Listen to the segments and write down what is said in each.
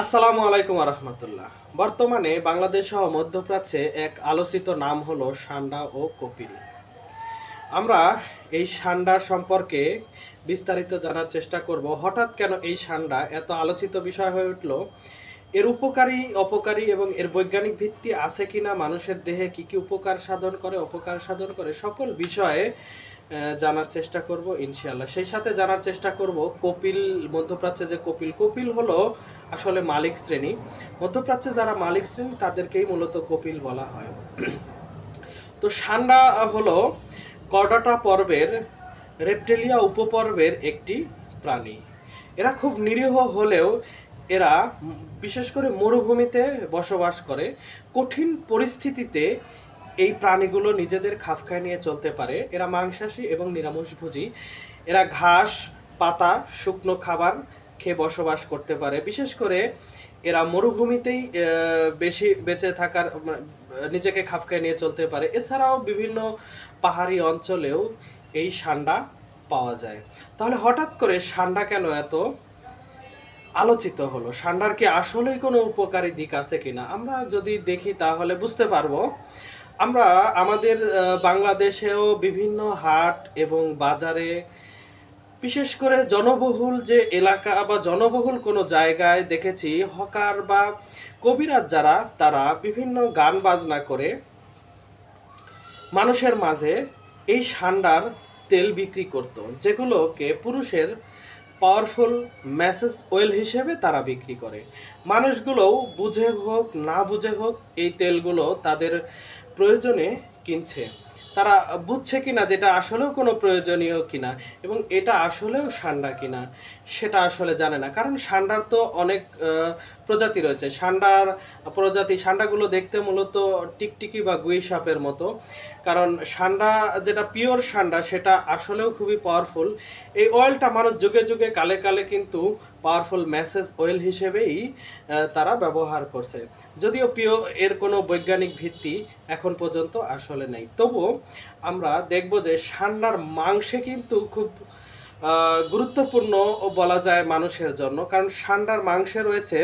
আসসালামু আলাইকুম রহমতুল্লাহ। বর্তমানে বাংলাদেশ সহ মধ্যপ্রাচ্যে এক আলোচিত নাম হলো সান্ডা ও কপিল আমরা এই সান্ডা সম্পর্কে বিস্তারিত জানার চেষ্টা করব। হঠাৎ কেন এই সান্ডা? এত আলোচিত বিষয় হয়ে উঠল। এর উপকারী, অপকারী এবং এর বৈজ্ঞানিক ভিত্তি আছে কিনা? মানুষের দেহে কি কি উপকার সাধন করে, অপকার সাধন করে? সকল বিষয়ে জানার চেষ্টা করব ইনশাল্লাহ সেই সাথে জানার চেষ্টা করব, কপিল, মধ্যপ্রাচ্যে যে কপিল কপিল হলো আসলে মালিক শ্রেণি। মধ্যপ্রাচ্যে যারা মালিক শ্রেণি, তাদেরকেই মূলত কপিল বলা হয়। তো সান্ডা হলো কর্ডাটা পর্বের, রেপটেলিয়া উপপর্বের একটি প্রাণী। এরা খুব নিরীহ হলেও এরা বিশেষ করে মরুভূমিতে বসবাস করে। কঠিন পরিস্থিতিতে এই প্রাণীগুলো নিজেদের খাপ খায় নিয়ে চলতে পারে। এরা মাংসাশী এবং নিরামিষভোজী এরা ঘাস, পাতা, শুকনো খাবার খেয়ে বসবাস করতে পারে। বিশেষ করে এরা মরুভূমিতেই বেশি বেঁচে থাকার নিজেকে খাপ খাইয়ে নিয়ে চলতে পারে। এছাড়াও বিভিন্ন পাহাড়ি অঞ্চলেও এই সান্ডা পাওয়া যায়। তাহলে হঠাৎ করে সান্ডা কেন এত আলোচিত হলো? সান্ডার কি আসলেই কোনো উপকারী দিক আছে কিনা? আমরা যদি দেখি তাহলে বুঝতে পারব। আমরা আমাদের বাংলাদেশেও বিভিন্ন হাট এবং বাজারে বিশেষ করে জনবহুল যে এলাকা বা জনবহুল কোনো জায়গায় দেখেছি, হকার বা কবিরাজ যারা, তারা বিভিন্ন গান বাজনা করে মানুষের মাঝে এই সান্ডার তেল বিক্রি করত, যেগুলোকে পুরুষের পাওয়ারফুল ম্যাসেজ অয়েল হিসেবে তারা বিক্রি করে। মানুষগুলোও বুঝে হোক, না বুঝে হোক, এই তেলগুলো তাদের প্রয়োজনে কিনছে। তারা বুঝছে কিনা যেটা আসলেও কোনো প্রয়োজনীয় কিনা এবং এটা আসলেও সান্ডা কিনা, সেটা আসলে জানে না। কারণ সান্ডার তো অনেক প্রজাতি রয়েছে। সান্ডার প্রজাতি, সান্ডাগুলো দেখতে মূলত টিকটিকি বা গুই সাপের মতো। কারণ সান্ডা যেটা পিওর সান্ডা, সেটা আসলেও খুবই পাওয়ারফুল এই অয়েলটা মানুষ যুগে যুগে, কালে কালে কিন্তু পাওয়ারফুল মেসেজ অয়েল হিসেবেই তারা ব্যবহার করছে। যদিও পিও এর কোনো বৈজ্ঞানিক ভিত্তি এখন পর্যন্ত আসলে নেই। তবু আমরা দেখব যে সান্ডার মাংসে কিন্তু খুব গুরুত্বপূর্ণ বলা যায় মানুষের জন্য। কারণ সান্ডার মাংসে রয়েছে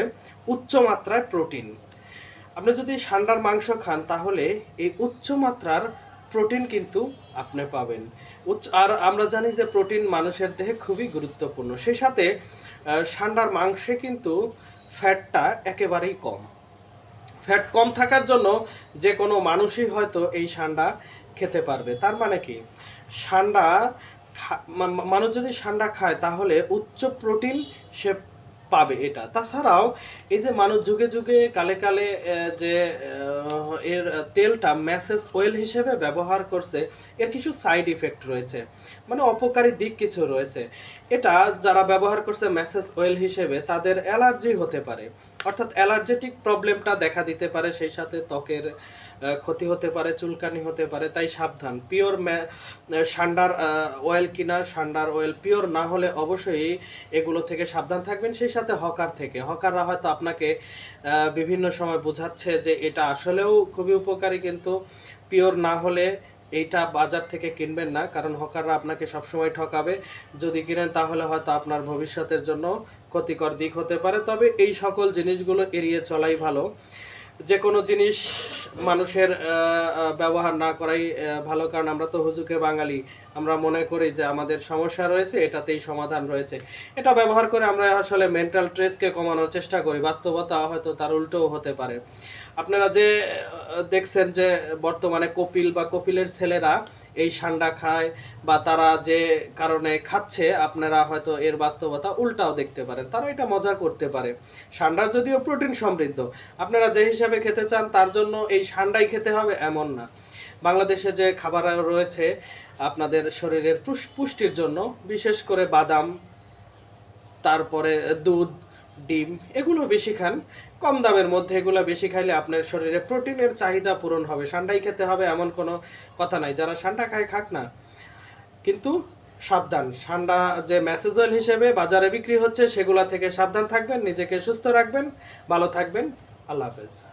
উচ্চ মাত্রায় প্রোটিন। আপনি যদি সান্ডার মাংস খান, তাহলে এই উচ্চ মাত্রার প্রোটিন কিন্তু আপনি পাবেন। উচ্চ আর আমরা জানি যে প্রোটিন মানুষের দেহে খুবই গুরুত্বপূর্ণ। সেই সাথে আহ, সান্ডার মাংসে কিন্তু ফ্যাটটা একেবারেই কম। ফ্যাট কম থাকার জন্য যে কোনো মানুষই হয়তো এই সান্ডা খেতে পারবে। তার মানে কি? মা- মানুষ যদি সান্ডা খায় তাহলে উচ্চ প্রোটিন সে পাবে এটা। তাছাড়াও এই যে মানুষ যুগে যুগে, কালে কালে যে এর তেলটা ম্যাসেজ অয়েল হিসেবে ব্যবহার করছে, এর কিছু সাইড ইফেক্ট রয়েছে। মানে অপকারী দিক কিছু রয়েছে। এটা যারা ব্যবহার করছে ম্যাসেজ অয়েল হিসেবে, তাদের অ্যালার্জি হতে পারে। অর্থাৎ অ্যালার্জেটিক প্রবলেমটা দেখা দিতে পারে, সেই সাথে ত্বকের ক্ষতি হতে পারে, চুলকানি হতে পারে, তাই সাবধান। পিওর সান্ডার অয়েল কিনা, সান্ডার অয়েল পিওর না হলে অবশ্যই এগুলো থেকে সাবধান থাকবেন। সেই সাথে হকার থেকে। হকাররা হয়তো আপনাকে বিভিন্ন সময় বোঝাচ্ছে যে এটা আসলেও খুবই উপকারী, কিন্তু পিওর না হলে এইটা বাজার থেকে কিনবেন না, কারণ হকাররা আপনাকে সবসময় ঠকাবে। যদি কিনেন তাহলে হয়তো আপনার ভবিষ্যতের জন্য ক্ষতিকর দিক হতে পারে, তবে এই সকল জিনিসগুলো এড়িয়ে চলাই ভালো। যে কোনো জিনিস মানুষের ব্যবহার না করাই ভালো। কারণ আমরা তো হুজুকে বাঙালি, আমরা মনে করি যে আমাদের সমস্যা রয়েছে, এটাতেই সমাধান রয়েছে। এটা ব্যবহার করে আমরা আসলে মেন্টাল স্ট্রেসকে কমানোর চেষ্টা করি, বাস্তবতা হয়তো তার উল্টোও হতে পারে। আপনারা যে দেখছেন যে বর্তমানে কপিল বা কপিলের ছেলেরা এই সান্ডা খায় বা তারা যে কারণে খাচ্ছে, আপনারা হয়তো এর বাস্তবতা উল্টাও দেখতে পারেন। তারা এটা মজা করতে পারে। সান্ডা যদিও প্রোটিন সমৃদ্ধ, আপনারা যে হিসাবে খেতে চান তার জন্য এই সান্ডাই খেতে হবে এমন না। বাংলাদেশে যে খাবার রয়েছে আপনাদের শরীরের পুষ- পুষ্টির জন্য, বিশেষ করে বাদাম, তারপরে দুধ ডিম, এগুলো বেশি খান। কম দামের মধ্যে এগুলো বেশি খাইলে আপনার শরীরে প্রোটিনের চাহিদা পূরণ হবে। সান্ডাই খেতে হবে এমন কোনো কথা নাই। যারা সান্ডা খায়, খাক না। কিন্তু সাবধান। সান্ডা যে ম্যাসেজ অয়েল হিসেবে বাজারে বিক্রি হচ্ছে, সেগুলো থেকে সাবধান থাকবেন, নিজেকে সুস্থ রাখবেন। ভালো থাকবেন। আল্লাহ হাফেজ।